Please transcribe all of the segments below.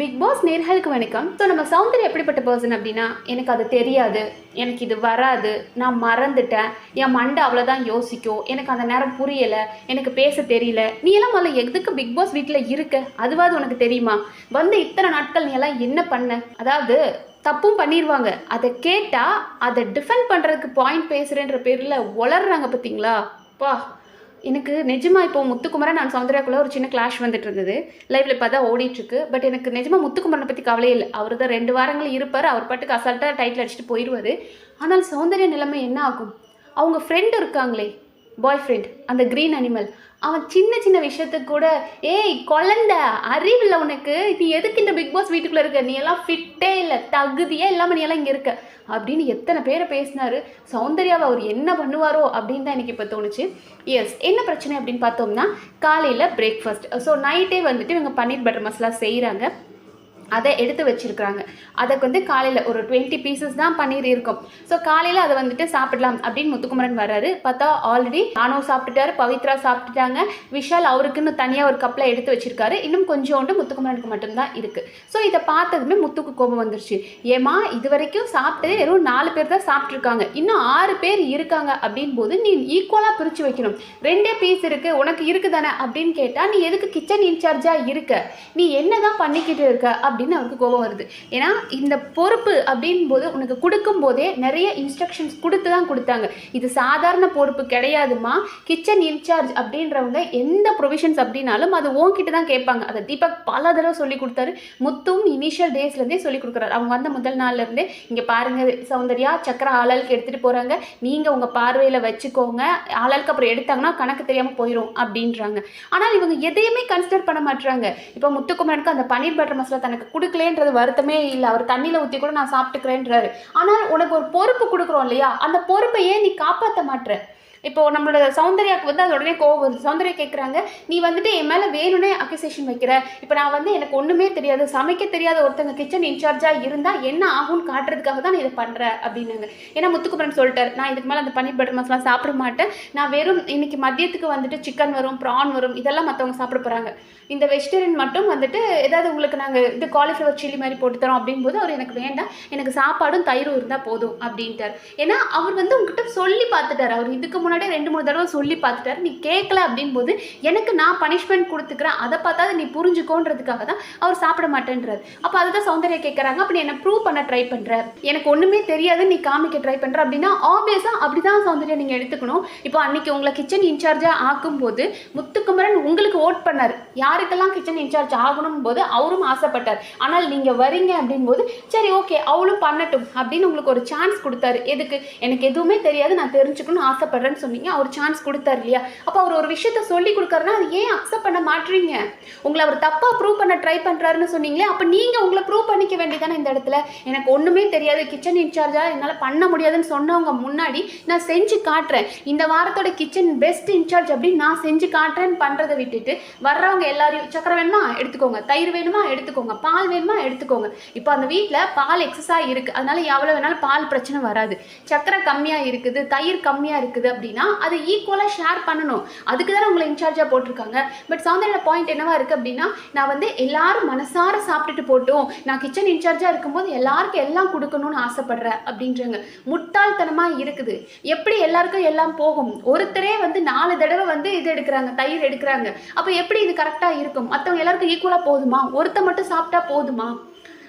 Big pass நேர்களுக்கு வணக்கம். So நம்ம சௌந்தர்யா எப்படிப்பட்ட பர்சன் அப்படின்னா எனக்கு அது தெரியாது. எனக்கு இது வராது. நான் மறந்துட்டேன். என் மண்டை அவ்வளோதான் யோசிக்கும். எனக்கு அந்த நேரம் புரியலை. எனக்கு பேச தெரியல. நீ எல்லாம் முதல்ல எதுக்கு பிக் பாஸ் வீட்டில் இருக்க? அதுவாது உனக்கு தெரியுமா? வந்து இத்தனை நாட்கள் நீ எல்லாம் என்ன பண்ண? அதாவது தப்பும் பண்ணிடுவாங்க அதை கேட்டால் அதை டிஃபெண்ட் பண்ணுறதுக்கு பாயிண்ட் பேசுகிறேன்ற பேரில் வளர்றாங்க பார்த்தீங்களா பா எனக்கு நிஜமா இப்போ முத்துக்குமரன் நான் சௌந்தர்யாக்குள்ள ஒரு சின்ன கிளாஷ் வந்துட்டு இருந்தது லைவ்ல இப்போ தான் ஓடிட்டு இருக்கு பட் எனக்கு நிஜமா முத்துக்குமரனை பற்றி கவலையே இல்லை. அவர் தான் ரெண்டு வாரங்கள் இருப்பார். அவர் பாட்டுக்கு அசால்ட்டாக டைட்டில் அடிச்சுட்டு போயிடுவார் ஆனால் சௌந்தர்ய நிலைமை என்ன ஆகும்? அவங்க ஃப்ரெண்டு இருக்காங்களே. பாய் ஃப்ரெண்ட் அந்த க்ரீன் அனிமல் அவன் சின்ன சின்ன விஷயத்துக்கு கூட ஏய் குழந்த அறிவில்லை உனக்கு. நீ எதுக்கு இந்த பிக் பாஸ் வீட்டுக்குள்ளே இருக்க? நீ எல்லாம் ஃபிட்டே இல்லை தகுதியே இல்லாமல் நீ எல்லாம் இங்கே இருக்க. அப்படின்னு எத்தனை பேரை பேசினாரு. சௌந்தர்யாவை அவர் என்ன பண்ணுவாரோ அப்படின்னு தான் எனக்கு இப்போ தோணுச்சு. எஸ் என்ன பிரச்சனை அப்படின்னு பார்த்தோம்னா காலையில் பிரேக்ஃபாஸ்ட் ஸோ நைட்டே வந்துட்டு இவங்க பன்னீர் பட்டர் மசாலா செய்கிறாங்க அதை எடுத்து வச்சிருக்கிறாங்க. அதுக்கு வந்து காலையில் ஒரு டுவெண்ட்டி பீசஸ் தான் பன்னீர் இருக்கும். ஸோ காலையில் அதை வந்துட்டு சாப்பிடலாம் அப்படின்னு முத்துக்குமரன் வர்றாரு. பார்த்தா ஆல்ரெடி நானும் சாப்பிட்டுட்டாரு பவித்ரா சாப்பிட்டுட்டாங்க. விஷால் அவருக்குன்னு தனியாக ஒரு கப்பில் எடுத்து வச்சுருக்காரு. இன்னும் கொஞ்சோண்டு முத்துக்குமரனுக்கு மட்டும்தான் இருக்குது ஸோ இதை பார்த்ததுமே முத்துக்கு கோபம் வந்துருச்சு. ஏமா இது வரைக்கும் சாப்பிட்டதே வெறும் நாலு பேர் தான் சாப்பிட்ருக்காங்க இன்னும் ஆறு பேர் இருக்காங்க அப்படின் போது நீ ஈக்குவலாக பிரித்து வைக்கணும். ரெண்டே பீஸ் இருக்குது உனக்கு இருக்குதானே அப்படின்னு கேட்டால் நீ எதுக்கு கிச்சன் இன்சார்ஜாக இருக்க? நீ என்ன தான் பண்ணிக்கிட்டு இருக்க? அப்படின்னு அவருக்கு கோபம் வருது. ஏன்னா இந்த பொறுப்பு அப்படின் போது உனக்கு கொடுக்கும் போதே நிறைய இன்ஸ்ட்ரக்ஷன்ஸ் கொடுத்து தான் கொடுத்தாங்க. இது சாதாரண பொறுப்பு கிடையாதுமா கிச்சன் இன்சார்ஜ் அப்படின்றவங்க எந்த ப்ரொவிஷன்ஸ் அப்படின்னாலும் அது உன்கிட்ட தான் கேட்பாங்க. அதை தீபக் பல தடவை சொல்லி கொடுத்தாரு. முத்தும் இனிஷியல் டேஸ்லேருந்தே சொல்லி கொடுக்குறாரு. அவங்க வந்த முதல் நாள்லேருந்தே இங்கே பாருங்கள் சௌந்தர்யா சக்கரை ஆளாளுக்கு எடுத்துகிட்டு போகிறாங்க நீங்கள் உங்கள் பார்வையில் வச்சுக்கோங்க. ஆளாளுக்கு அப்புறம் எடுத்தாங்கன்னா கணக்கு தெரியாமல் போயிடும் அப்படின்றாங்க. ஆனால் இவங்க எதையுமே கன்சிடர் பண்ண மாட்டுறாங்க இப்போ முத்துக்குமரனுக்கு அந்த பன்னீர் பட்டர் மசாலா தனக்கு கொடுக்கலேன்றது வருத்தமே இல்லை. அவர் தண்ணியில் ஊற்றி கூட நான் சாப்பிட்டுக்கிறேன்றாரு. ஆனால் உனக்கு ஒரு பொறுப்பு கொடுக்குறோம் இல்லையா? அந்த பொறுப்பை ஏன் நீ காப்பாற்ற மாட்டேற இப்போது நம்மளோட சௌந்தர்யாவுக்கு வந்து அது உடனே கோவம் வருது. சௌந்தர்யா கேட்குறாங்க நீ வந்துட்டு என் மேலே வேணும்னே அக்யூசேஷன் வைக்கிற. இப்போ நான் வந்து எனக்கு ஒன்றுமே தெரியாது. சமைக்க தெரியாத ஒருத்தங்க கிச்சன் இன்சார்ஜாக இருந்தால் என்ன ஆகும்னு காட்டுறதுக்காக தான் நான் இதை பண்ணுறேன் அப்படின்னாங்க. ஏன்னா முத்துக்குமரன் சொல்லிட்டார் நான் இதுக்கு மேலே அந்த பன்னீர் பட்டர் மசாலா சாப்பிட மாட்டேன். நான் வெறும் இன்னைக்கு மதியத்துக்கு வந்துட்டு சிக்கன் வரும் ப்ரான் வரும் இதெல்லாம் மற்றவங்க சாப்பிட போகிறாங்க இந்த வெஜிடேரியன் மட்டும் வந்துட்டு ஏதாவது உங்களுக்கு நாங்கள் இது காலிஃப்ளவர் சில்லி மாதிரி போட்டு தரோம் அப்படிங்கும்போது அவர் எனக்கு வேண்டாம். எனக்கு சாப்பாடும் தயிரும் இருந்தால் போதும். அப்படின்ட்டார். ஏன்னா அவர் வந்து உங்ககிட்ட சொல்லி பார்த்துட்டார். அவர் இதுக்கு முன்னாடியே ரெண்டு மூணு தடவை சொல்லி பார்த்துட்டார். நீ கேட்கல அப்படின்போது எனக்கு நான் பனிஷ்மெண்ட் கொடுத்துக்கிறேன். அதை பார்த்தா நீ புரிஞ்சுக்கோன்றதுக்காக தான் அவர் சாப்பிட மாட்டேன்றார். அப்போ அதுதான் சௌந்தர்யா கேட்குறாங்க அப்படி என்னை என்ன ப்ரூவ் பண்ண ட்ரை பண்ணுற எனக்கு ஒன்றுமே தெரியாது. நீ காமிக்க ட்ரை பண்ணுற அப்படின்னா ஆப்வியஸாக அப்படி தான் சௌந்தர்யா நீங்கள் எடுத்துக்கணும். இப்போ அன்னைக்கு உங்களை கிச்சன் இன்சார்ஜாக ஆக்கும்போது முத்துக்குமரன் உங்களுக்கு ஓட் பண்ணார். யாருக்கெல்லாம் கிச்சன் இன்சார்ஜ் ஆகணும் போது அவரும் ஆசைப்பட்டார். ஆனால் நீங்கள் வரீங்க அப்படின்போது சரி ஓகே அவளும் பண்ணட்டும் அப்படின்னு உங்களுக்கு ஒரு சான்ஸ் கொடுத்தாரு. எதுக்கு? எனக்கு எதுவுமே தெரியாது. நான் தெரிஞ்சுக்கணும்னு ஆசைப்படுறேன்னு சொன்னீங்க அவர் சான்ஸ் கொடுத்தார் இல்லையா? அப்போ அவர் ஒரு விஷயத்த சொல்லி கொடுக்காருன்னா அது ஏன் அக்செப்ட் பண்ண மாட்டீங்க உங்களை அவர் தப்பாக ப்ரூவ் பண்ண ட்ரை பண்ணுறாருன்னு சொன்னீங்களே அப்போ நீங்கள் உங்களை ப்ரூவ் பண்ணிக்க வேண்டியதானே இந்த இடத்துல? எனக்கு ஒன்றுமே தெரியாது கிச்சன் இன்சார்ஜாக என்னால் பண்ண முடியாதுன்னு சொன்னவங்க முன்னாடி நான் செஞ்சு காட்டுறேன். இந்த வாரத்தோட கிச்சன் பெஸ்ட் இன்சார்ஜ் அப்படின்னு நான் செஞ்சு காட்டுறேன்னு பண்ணுறதை விட்டுட்டு வர்றவங்க எல்லாரையும் சக்கரை வேணுமா? எடுத்துக்கோங்க. தயிர் வேணுமா? எடுத்துக்கோங்க. பால் வேணுமா? எடுத்துக்கோங்க. இப்போ அந்த வீட்டில் பால் எக்ஸஸாக இருக்குது அதனால எவ்வளோ வேணாலும் பால் பிரச்சனை வராது. சக்கரை கம்மியாக இருக்குது தயிர் கம்மியாக இருக்குது அப்படின்னா அதை ஈக்குவலாக ஷேர் பண்ணணும். அதுக்கு தானே உங்களை இன்சார்ஜாக போட்டிருக்காங்க. பட் சௌந்தர்யோட பாயிண்ட் என்னவா இருக்குது அப்படின்னா நான் வந்து எல்லாரும் மனசார சாப்பிட்டுட்டு போட்டோம். நான் கிச்சன் இன்சார்ஜாக இருக்கும்போது எல்லாருக்கும் எல்லாம் கொடுக்கணும்னு ஆசைப்படுறேன் அப்படின்றாங்க. முட்டாள்தனமாக இருக்குது. எப்படி எல்லாருக்கும் எல்லாம் போகும்? ஒருத்தரே வந்து நாலு தடவை வந்து இது எடுக்கிறாங்க தயிர் எடுக்கிறாங்க. அப்போ எப்படி இது கரெக்டாக இருக்கும்? மற்றவங்க எல்லாருக்கும் ஈக்குவலாக போதுமா? ஒருத்த மட்டும் சாப்பிட்டா போதுமா?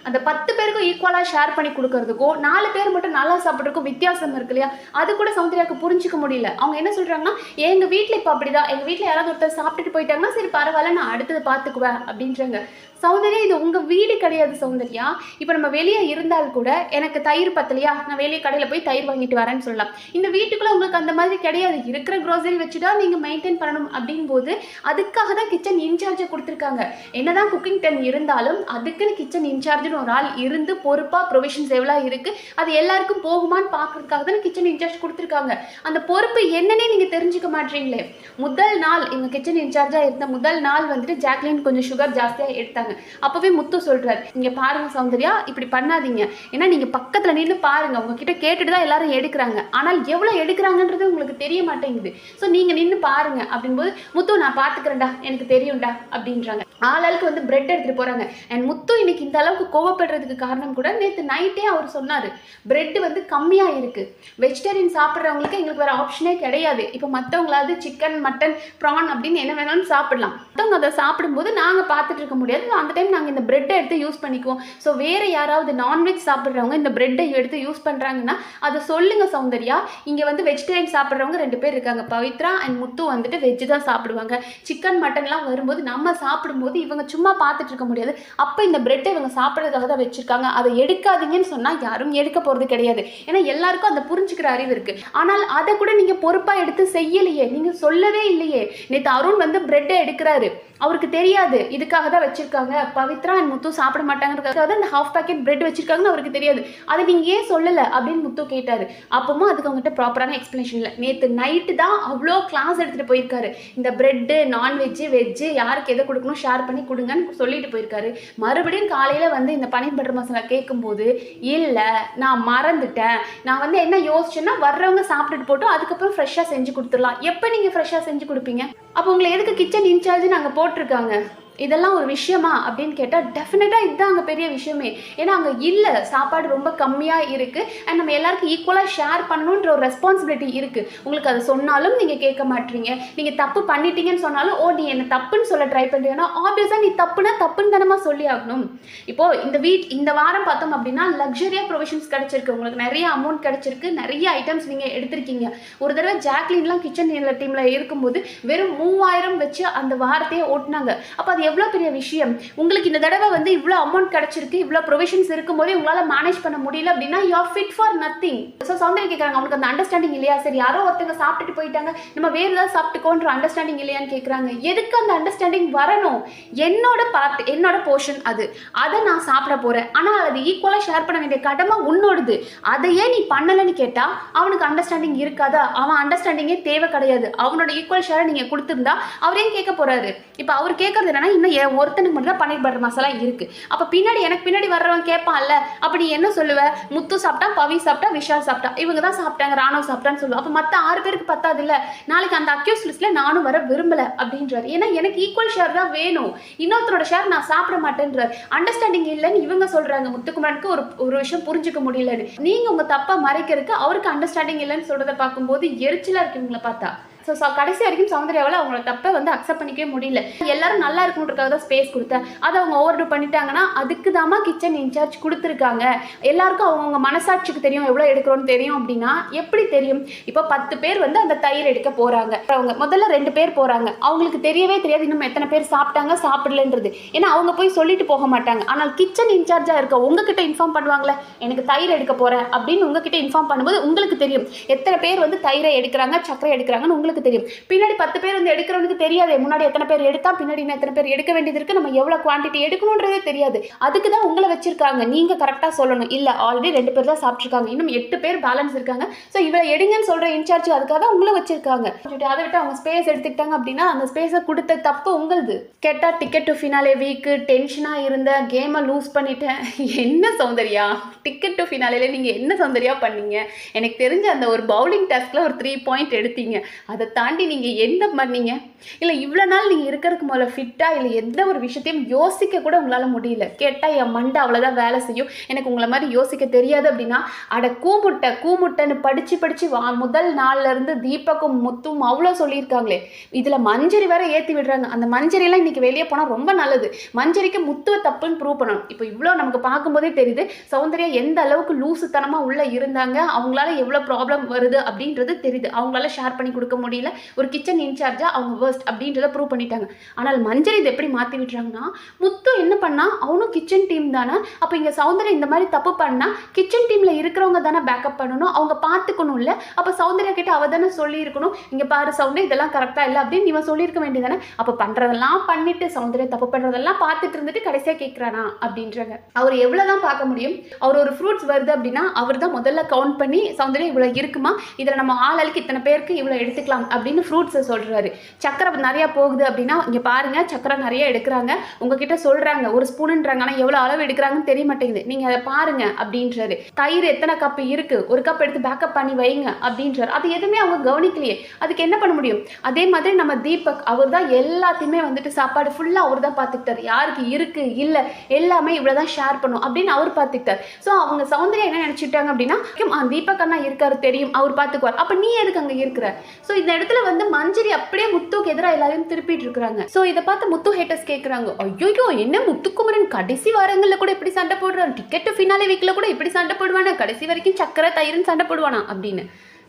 அந்த பத்து பேருக்கும் ஈக்குவலாக ஷேர் பண்ணி கொடுக்கறதுக்கும் நாலு பேர் மட்டும் நல்லா சாப்பிட்றதுக்கும் வித்தியாசம் இருக்கு இல்லையா? அது கூட சௌந்தர்யாவுக்கு புரிஞ்சிக்க முடியல. அவங்க என்ன சொல்கிறாங்கன்னா எங்கள் வீட்டில் இப்போ அப்படிதான். எங்கள் வீட்டில் யாராவது ஒருத்தர் சாப்பிட்டுட்டு போயிட்டாங்கன்னா சரி பரவாயில்ல நான் அடுத்தது பார்த்துக்குவேன் அப்படின்றாங்க. சௌந்தர்யா இது உங்கள் வீடு கிடையாது சௌந்தர்யா. இப்போ நம்ம வெளியே இருந்தால் கூட எனக்கு தயிர் பத்தலையா? நான் வெளியே கடையில் போய் தயிர் வாங்கிட்டு வரேன்னு சொல்லலாம். இந்த வீட்டுக்குள்ளே உங்களுக்கு அந்த மாதிரி கிடையாது. இருக்கிற க்ரோசரி வச்சு தான் நீங்கள் மெயின்டைன் பண்ணணும் அப்படிங்கும்போது அதுக்காக தான் கிச்சன் இன்சார்ஜை கொடுத்துருக்காங்க. என்னதான் குக்கிங் டைம் இருந்தாலும் அதுக்குன்னு கிச்சன் இன்சார்ஜ்னு ஒரு ஆள் இருந்து பொறுப்பாக ப்ரொவிஷன்ஸ் எவ்வளோ இருக்குது அது எல்லாருக்கும் போகுமான்னு பார்க்கறதுக்காக தான் கிச்சன் இன்சார்ஜ் கொடுத்துருக்காங்க. அந்த பொறுப்பு என்னன்னே நீங்கள் தெரிஞ்சுக்க மாட்டீங்களே. முதல் நாள் எங்கள் கிச்சன் இன்சார்ஜாக இருந்த முதல் நாள் வந்துட்டு ஜாக்லின் கொஞ்சம் சுகர் ஜாஸ்தியாக எடுத்தாங்க. அப்போவே முத்து சொல்கிறார் இங்கே பாருங்க சௌந்தர்யா இப்படி பண்ணாதீங்க. ஏன்னா நீங்கள் பக்கத்தில் நின்று பாருங்க. உங்ககிட்ட கேட்டுட்டு தான் எல்லாரும் எடுக்கிறாங்க. ஆனால் எவ்வளோ எடுக்கிறாங்கன்றது உங்களுக்கு தெரிய மாட்டேங்குது. ஸோ நீங்கள் நின்று பாருங்க. அப்படின்போது முத்து நான் பார்த்துக்கிறேன்டா எனக்கு தெரியும்டா. அப்படின்றாங்க. ஆளாளுக்கு வந்து பிரெட் எடுத்துகிட்டு போகிறாங்க அண்ட் முத்து இன்னைக்கு இந்த அளவுக்கு கோவப்படுறதுக்கு காரணம் கூட நேற்று நைட்டே அவர் சொன்னார். பிரெட் வந்து கம்மியாக இருக்குது வெஜிடேரியன் சாப்பிட்றவங்களுக்கு எங்களுக்கு வேறு ஆப்ஷனே கிடையாது. இப்போ மற்றவங்களாவது சிக்கன் மட்டன் ப்ரான் அப்படின்னு என்ன வேணாலும் சாப்பிடலாம். மற்றவங்க அதை சாப்பிடும்போது நாங்கள் பார்த்துட்டு இருக்க முடியாது. அந்த டைம் நாங்கள் இந்த பிரெட்டை எடுத்து யூஸ் பண்ணிக்குவோம். ஸோ வேறு யாராவது நான்வெஜ் சாப்பிட்றவங்க இந்த பிரெட்டை எடுத்து யூஸ் பண்ணுறாங்கன்னா அதை சொல்லுங்க சௌந்தர்யா. இங்கே வந்து வெஜிடேரியன் சாப்பிட்றவங்க ரெண்டு பேர் இருக்காங்க. பவித்ரா அண்ட் முத்து வந்துட்டு வெஜ்ஜு தான் சாப்பிடுவாங்க. சிக்கன் மட்டன்லாம் வரும்போது நம்ம சாப்பிடும்போது இவங்க சும்மா பார்த்துட்டு இருக்க முடியாது. அப்போ இந்த பிரெட்டை இவங்க சாப்பிட்றதுக்காக தான் வச்சிருக்காங்க. அதை எடுக்காதீங்கன்னு சொன்னால் யாரும் எடுக்க போகிறது கிடையாது. ஏன்னா எல்லாருக்கும் அந்த புரிஞ்சுக்கிற அறிவு இருக்குது ஆனால் அதை கூட நீங்கள் பொறுப்பாக எடுத்து செய்யலையே. நீங்கள் சொல்லவே இல்லையே. நேற்று அருண் வந்து பிரெட்டை எடுக்கிறாரு. அவருக்கு தெரியாது. இதுக்காக தான் வச்சிருக்காங்க. பவித்ரா அண்ட் முத்து சாப்பிட மாட்டாங்கிறதுக்காக அந்த ஹாஃப் பேக்கெட் பிரெட் வச்சிருக்காங்கன்னு அவருக்கு தெரியாது. அதை நீங்கள் ஏன் சொல்லலை? அப்படின்னு முத்து கேட்டார். அப்பவும் அதுக்கு அவங்ககிட்ட ப்ராப்பரான எக்ஸ்ப்ளனேஷன் இல்லை. நேற்று நைட்டு தான் அவ்வளோ கிளாஸ் எடுத்துகிட்டு போயிருக்காரு. இந்த பிரெட்டு நான்வெஜ்ஜு வெஜ்ஜு யாருக்கு எதை கொடுக்கணும் ஷேர் பண்ணி கொடுங்கன்னு சொல்லிட்டு போயிருக்காரு. மறுபடியும் காலையில் வந்து இந்த பன்னீர் பட்டர் மசாலா கேட்கும்போது இல்லை நான் மறந்துட்டேன். நான் வந்து என்ன யோசிச்சேன்னா வர்றவங்க சாப்பிட்டுட்டு போட்டோம் அதுக்கப்புறம் ஃப்ரெஷ்ஷாக செஞ்சு கொடுத்துடலாம். எப்போ நீங்கள் ஃப்ரெஷ்ஷாக செஞ்சு கொடுப்பீங்க? அப்போ உங்களை எதுக்கு கிச்சன் இன்சார்ஜ் நாங்கள் போட்டிருக்காங்க? இதெல்லாம் ஒரு விஷயமா அப்படின்னு கேட்டால் டெஃபினட்டாக இதுதான் அங்கே பெரிய விஷயமே. ஏன்னா அங்கே இல்லை. சாப்பாடு ரொம்ப கம்மியாக இருக்குது அண்ட் நம்ம எல்லாருக்கும் ஈக்குவலாக ஷேர் பண்ணணுன்ற ஒரு ரெஸ்பான்சிபிலிட்டி இருக்குது உங்களுக்கு அதை சொன்னாலும் நீங்கள் கேட்க மாட்டீங்க. நீங்கள் தப்பு பண்ணிட்டீங்கன்னு சொன்னாலும் ஓ நீ என்ன தப்புன்னு சொல்ல ட்ரை பண்ணுறீங்கன்னா ஆப்வியஸாக நீ தப்புனா தப்புன்னு தானமா சொல்லி ஆகணும். இப்போது இந்த வீட் இந்த வாரம் பார்த்தோம் அப்படின்னா லக்ஸரியாக ப்ரொவிஷன்ஸ் கிடச்சிருக்கு. உங்களுக்கு நிறைய அமௌண்ட் கிடச்சிருக்கு. நிறைய ஐட்டம்ஸ் நீங்கள் எடுத்திருக்கீங்க. ஒரு தடவை ஜாக்லின்லாம் கிச்சன் டீமில் இருக்கும்போது வெறும் மூவாயிரம் வச்சு அந்த வாரத்தையே ஓட்டினாங்க. அப்போ அது எவ்வளோ பெரிய விஷயம்? உங்களுக்கு இந்த தடவை வந்து இவ்வளோ அமௌண்ட் கிடச்சிருக்கு இவ்வளோ ப்ரொவிஷன்ஸ் இருக்கும்போதே உங்களால் மேனேஜ் பண்ண முடியல அப்படின்னா you are fit for nothing so Soundarya கேட்குறாங்க அவனுக்கு அந்த அண்டர்ஸ்டாண்டிங் இல்லையா? சரி யாரோ ஒருத்தங்க சாப்பிட்டுட்டு போயிட்டாங்க. நம்ம வேறு ஏதாவது சாப்பிட்டுக்கோன்ற அண்டர்ஸ்டாண்டிங் இல்லையான்னு கேட்குறாங்க எதுக்கு அந்த அண்டர்ஸ்டாண்டிங் வரணும்? என்னோட பார்ட் என்னோட போர்ஷன் அது. அதை நான் சாப்பிட போகிறேன் ஆனால் அது ஈக்குவலாக ஷேர் பண்ண வேண்டிய கடமை உன்னோடது. அதையே நீ பண்ணலைன்னு கேட்டால் அவனுக்கு அண்டர்ஸ்டாண்டிங் இருக்காதா? அவன் அண்டர்ஸ்டாண்டிங்கே தேவை கிடையாது. அவனோட ஈக்குவல் ஷேரை நீங்கள் கொடுத்துருந்தா அவர் ஏன் கேட்க போகிறாரு இப்போ அவர் கேட்கறது என்னன்னா இன்னும் என் ஒருத்தனுக்கு மட்டும் தான் பன்னீர் பட்டர் மசாலா இருக்குது அப்போ பின்னாடி எனக்கு பின்னாடி வர்றவன் கேட்பான்ல அப்படி என்ன சொல்லுவ? முத்து சாப்பிட்டா பவி சாப்பிட்டா விஷால் சாப்பிட்டா. இவங்க தான் சாப்பிட்டாங்க ராணுவ சாப்பிட்டான்னு சொல்லுவேன் அப்போ மற்ற ஆறு பேருக்கு பத்தாது இல்லை நாளைக்கு அந்த அக்யூஸ் லிஸ்ட்டில் நானும் வர விரும்பலை அப்படின்றாரு. ஏன்னா எனக்கு ஈக்குவல் ஷேர் தான் வேணும். இன்னொருத்தரோட ஷேர் நான் சாப்பிட மாட்டேன்றார். அண்டர்ஸ்டாண்டிங் இல்லைன்னு இவங்க சொல்கிறாங்க முத்துக்குமரனுக்கு ஒரு ஒரு விஷயம் புரிஞ்சுக்க முடியலன்னு. நீங்கள் உங்கள் தப்பை மறைக்கிறதுக்கு அவருக்கு அண்டர்ஸ்டாண்டிங் இல்லைன்னு சொல்கிறத பார்க்கும்போது எரிச்சலாக இருக்கு இவங்களை பார்த்தா. ஸோ ஸோ கடைசி வரைக்கும் சௌந்தர்யாவில் அவங்களோட தப்பை வந்து அக்செப்ட் பண்ணிக்கவே முடியல. எல்லாரும் நல்லா இருக்கணுன்றக்காக தான் ஸ்பேஸ் கொடுத்தேன். அதை அவங்க ஓவர் பண்ணிட்டாங்கன்னா அதுக்கு தாமா கிச்சன் இன்சார்ஜ் கொடுத்துருக்காங்க. எல்லாருக்கும் அவங்கவுங்க மனசாட்சிக்கு தெரியும் எவ்வளோ எடுக்கிறோன்னு தெரியும் அப்படின்னா எப்படி தெரியும்? இப்போ பத்து பேர் வந்து அந்த தயிர் எடுக்க போகிறாங்க அவங்க முதல்ல ரெண்டு பேர் போகிறாங்க அவங்களுக்கு தெரியவே தெரியாது இன்னும் எத்தனை பேர் சாப்பிட்டாங்க சாப்பிடலன்றது. ஏன்னா அவங்க போய் சொல்லிட்டு போக மாட்டாங்க. ஆனால் கிச்சன் இன்சார்ஜாக இருக்க உங்ககிட்ட இன்ஃபார்ம் பண்ணுவாங்களே எனக்கு தயிர் எடுக்க போகிறேன் அப்படின்னு உங்ககிட்ட இன்ஃபார்ம் பண்ணும்போது உங்களுக்கு தெரியும். எத்தனை பேர் வந்து தயிரை எடுக்கிறாங்க சக்கரை எடுக்கிறாங்கன்னு உங்களுக்கு தெரியும். பின்னாடி பத்து பேர் வந்து எடுக்கிறவனுக்கு தெரியாது. முன்னாடி எத்தனை பேர் எடுத்தா பின்னாடி இன்னும் எத்தனை பேர் எடுக்க வேண்டியது இருக்கு. நம்ம எவ்வளோ குவான்டிட்டி எடுக்கணுன்றதே தெரியாது. அதுக்கு தான் உங்களை வச்சிருக்காங்க. நீங்க கரெக்டாக சொல்லணும். இல்லை ஆல்ரெடி ரெண்டு பேர் தான் சாப்பிட்ருக்காங்க இன்னும் எட்டு பேர் பேலன்ஸ் இருக்காங்க. ஸோ இவ்வளோ எடுங்கன்னு சொல்ற இன்சார்ஜ் அதுக்காக தான் உங்களை வச்சிருக்காங்க. சொல்லிட்டு அதை விட்டு அவங்க ஸ்பேஸ் எடுத்துக்கிட்டாங்க அப்படின்னா அந்த ஸ்பேஸை கொடுத்த தப்பு உங்களுது. கேட்டால் டிக்கெட் டு ஃபினாலே வீக்கு டென்ஷனாக இருந்த கேமை லூஸ் பண்ணிட்டேன். என்ன சௌந்தர்யா? டிக்கெட் டு ஃபினாலேல நீங்கள் என்ன சௌந்தர்யா பண்ணீங்க? எனக்கு தெரிஞ்ச அந்த ஒரு பவுலிங் டெஸ்ட்டில் ஒரு த்ரீ பாயிண்ட் எடுத்தீங்க. அது அதை தாண்டி நீங்கள் என்ன பண்ணீங்க? இல்லை இவ்வளோ நாள் நீங்கள் இருக்கிறதுக்கு முதல்ல ஃபிட்டாக இல்லை எந்த ஒரு விஷயத்தையும் யோசிக்க கூட உங்களால் முடியல. கேட்டால் என் மண்டை அவ்வளோதான் வேலை செய்யும். எனக்கு உங்களை மாதிரி யோசிக்க தெரியாது அப்படின்னா அட கூமுட்டை கூமுட்டைன்னு படித்து படித்து வா முதல் நாள்லேருந்து தீபக்கும் முத்தும் அவ்வளோ சொல்லியிருக்காங்களே. இதில் மஞ்சரி வேற ஏற்றி விடுறாங்க. அந்த மஞ்சரிலாம் இன்றைக்கி வெளியே போனால் ரொம்ப நல்லது. மஞ்சரிக்கு முத்துவை தப்புன்னு ப்ரூவ் பண்ணணும். இப்போ இவ்வளோ நமக்கு பார்க்கும்போதே தெரியுது சௌந்தர்யா எந்த அளவுக்கு லூசுத்தனமாக உள்ளே இருந்தாங்க அவங்களால எவ்வளோ ப்ராப்ளம் வருது அப்படின்றது தெரியுது. அவங்களால ஷேர் பண்ணி கொடுக்க முடியும் முடியல. ஒரு கிச்சன் இன்சார்ஜாக அவங்க வேர்ஸ்ட் அப்படின்றத ப்ரூவ் பண்ணிட்டாங்க. ஆனால் மஞ்சள் இதை எப்படி மாற்றி விட்டுறாங்கன்னா முத்து என்ன பண்ணா அவனும் கிச்சன் டீம் தானே. அப்போ இங்கே சௌந்தர்யா இந்த மாதிரி தப்பு பண்ணா கிச்சன் டீமில் இருக்கிறவங்க தானே பேக்கப் பண்ணணும். அவங்க பார்த்துக்கணும்ல. அப்போ சௌந்தர்யா கிட்ட அவ தானே சொல்லியிருக்கணும். இங்கே பாரு சௌந்தர்யா இதெல்லாம் கரெக்டாக இல்லை அப்படின்னு இவன் சொல்லியிருக்க வேண்டியதானே அப்போ பண்ணுறதெல்லாம் பண்ணிட்டு சௌந்தர்யா தப்பு பண்ணுறதெல்லாம் பார்த்துட்டு இருந்துட்டு கடைசியாக கேட்குறானா அப்படின்றாங்க. அவர் எவ்வளோ தான் பார்க்க முடியும். அவர் ஒரு ஃப்ரூட்ஸ் வருது அப்படின்னா அவர் தான் முதல்ல கவுண்ட் பண்ணி சௌந்தர்யா இவ்வளோ இருக்குமா? இதில் நம்ம ஆளுக்கு இத்தனை பேருக்கு இவ்வளோ எடுத்துக்கலாம். எடுக்கலாம் அப்படின்னு ஃப்ரூட்ஸை சொல்கிறாரு சக்கரை நிறையா போகுது அப்படின்னா இங்கே பாருங்கள் சக்கரை நிறைய எடுக்கிறாங்க. உங்ககிட்ட சொல்கிறாங்க ஒரு ஸ்பூனுன்றாங்க ஆனால் எவ்வளோ அளவு எடுக்கிறாங்கன்னு தெரிய மாட்டேங்குது. நீங்கள் அதை பாருங்க அப்படின்றாரு. தயிர் எத்தனை கப் இருக்குது ஒரு கப் எடுத்து பேக்கப் பண்ணி வைங்க அப்படின்றாரு. அது எதுவுமே அவங்க கவனிக்கலையே. அதுக்கு என்ன பண்ண முடியும்? அதே மாதிரி நம்ம தீபக் அவர் தான் எல்லாத்தையுமே வந்துட்டு சாப்பாடு ஃபுல்லாக அவர் தான் பார்த்துக்கிட்டார் யாருக்கு இருக்குது இல்லை எல்லாமே இவ்வளோ தான் ஷேர் பண்ணும் அப்படின்னு அவர் பார்த்துக்கிட்டார் ஸோ அவங்க சௌந்தர்யா என்ன நினச்சிட்டாங்க அப்படின்னா தீபக் அண்ணா இருக்காரு தெரியும். அவர் பார்த்துக்குவார் அப்போ நீ எதுக்கு அங்கே இருக்கிற? ஸோ இந்த இடத்துல வந்து மஞ்சரி அப்படியே முத்துக்கு எதிராக எல்லாரையும் திருப்பிட்டு இருக்கிறாங்க. ஸோ இதை பார்த்து முத்து ஹேட்டர்ஸ் கேட்குறாங்க ஐயோ என்ன முத்துக்குமரன்? கடைசி வாரங்களில் கூட இப்படி சண்டை போடுறான். டிக்கெட்டு ஃபினாலே வீக்கில் கூட இப்படி சண்டை போடுவானா? கடைசி வரைக்கும் சக்கரை தயிர்னு சண்டை போடுவானா? அப்படின்னு.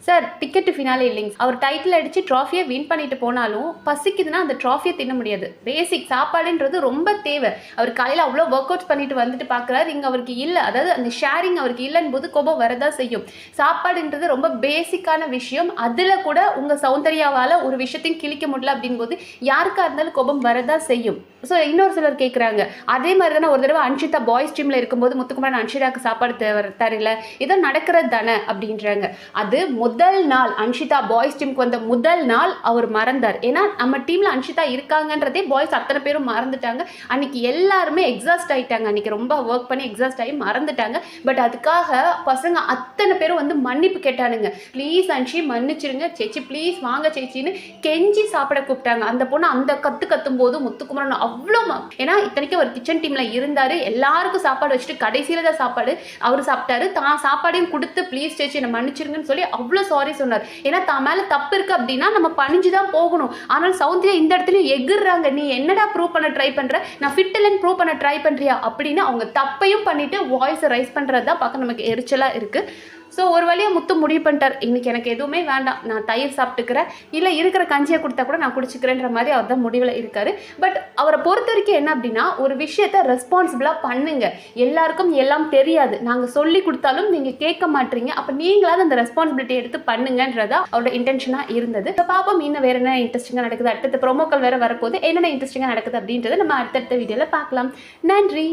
சார் டிக்கெட்டு ஃபினாலே இல்லைங்க அவர் டைட்டில் அடித்து ட்ராஃபியை வின் பண்ணிட்டு போனாலும் பசிக்குதுன்னா அந்த ட்ராஃபியை தின்ன முடியாது. பேசிக் சாப்பாடுன்றது ரொம்ப தேவை. அவர் காலையில் அவ்வளோ ஒர்க் அவுட் பண்ணிட்டு வந்துட்டு பார்க்குறாரு இங்கே அவருக்கு இல்லை. அதாவது அந்த ஷேரிங் அவருக்கு இல்லைன்னு போது கோபம் வரதான் செய்யும். சாப்பாடுன்றது ரொம்ப பேசிக்கான விஷயம். அதில் கூட உங்கள் சௌந்தர்யாவால் ஒரு விஷயத்தையும் கிழிக்க முடியல அப்படிங்கும்போது யாருக்காக இருந்தாலும் கோபம் வரதான் செய்யும். ஸோ இன்னொரு சிலர் கேட்குறாங்க அதே மாதிரி தானே ஒரு தடவை அன்ஷிதா பாய்ஸ் டீமில் இருக்கும்போது முத்துக்குமரன் அன்ஷிதாக்கு சாப்பாடு தர தரல. இதோ நடக்கிறது தானே அப்படின்றாங்க. அது முதல் நாள் அன்ஷிதா பாய்ஸ் டீமுக்கு வந்த முதல் நாள் அவர் மறந்தார். ஏன்னா நம்ம டீமில் அன்ஷிதா இருக்காங்கன்றதே பாய்ஸ் அத்தனை பேரும் மறந்துட்டாங்க. அன்னைக்கு எல்லாருமே எக்ஸாஸ்ட் ஆகிட்டாங்க அன்னைக்கு ரொம்ப ஒர்க் பண்ணி எக்ஸாஸ்ட் ஆகி மறந்துட்டாங்க. பட் அதுக்காக பசங்க அத்தனை பேரும் வந்து மன்னிப்பு கேட்டானுங்க. ப்ளீஸ் அன்ஷி மன்னிச்சிருங்க. சேச்சி ப்ளீஸ் வாங்க சேச்சின்னு கெஞ்சி சாப்பிட கூப்பிட்டாங்க. அந்த பொண்ணு அந்த கத்து கத்தும் போது முத்துக்குமரன் அவ்வளோ ம- ஏன்னா இத்தனைக்கும் ஒரு கிச்சன் டீமில் இருந்தார். எல்லாருக்கும் சாப்பாடு வச்சுட்டு கடைசியில் தான் சாப்பாடு அவர் சாப்பிட்டாரு. தான் சாப்பாடையும் கொடுத்து ப்ளீஸ் சேச்சி என்னை மன்னிச்சிருங்கன்னு சொல்லி அவ்வளோ சாரி சொன்னார். ஏன்னா தான் மேலே தப்பு இருக்குது அப்படின்னா நம்ம பணிஞ்சு தான் போகணும். ஆனால் சௌந்தர்யா இந்த இடத்துலையும் எகுறாங்க நீ என்னடா ப்ரூவ் பண்ண ட்ரை பண்ணுற நான் ஃபிட் இல்லைன்னு ப்ரூவ் பண்ண ட்ரை பண்ணுறியா அப்படின்னு அவங்க தப்பையும் பண்ணிவிட்டு வாய்ஸை ரைஸ் பண்ணுறது தான் பார்க்க நமக்கு எரிச்சலாக இருக்குது ஸோ ஒரு வழியாக முத்து முடிவு பண்ணிட்டார். இன்றைக்கி எனக்கு எதுவுமே வேண்டாம். நான் தயிர் சாப்பிட்டுக்கிறேன். இல்லை இருக்கிற கஞ்சியை கொடுத்தா கூட நான் குடிச்சிக்கிறேன்ற மாதிரி அவர் தான் முடிவில் இருக்கார். பட் அவரை பொறுத்த வரைக்கும் என்ன அப்படின்னா ஒரு விஷயத்த ரெஸ்பான்சிபிளாக பண்ணுங்க. எல்லாருக்கும் எல்லாம் தெரியாது. நாங்கள் சொல்லி கொடுத்தாலும் நீங்கள் கேட்க மாட்டீங்க. அப்போ நீங்களாவது அந்த ரெஸ்பான்சிபிலிட்டி எடுத்து பண்ணுங்கன்றதா அவரோட இன்டென்ஷனாக இருந்தது. இப்போ பாப்போம் இன்னும் வேறு என்ன இன்ட்ரெஸ்டிங்காக நடக்குது? அடுத்தது ப்ரோமோக்கள் வேறு வரப்போது என்னென்ன இன்ட்ரெஸ்டிங்காக நடக்குது அப்படின்றத நம்ம அடுத்தடுத்த வீடியோவில் பார்க்கலாம். நன்றி!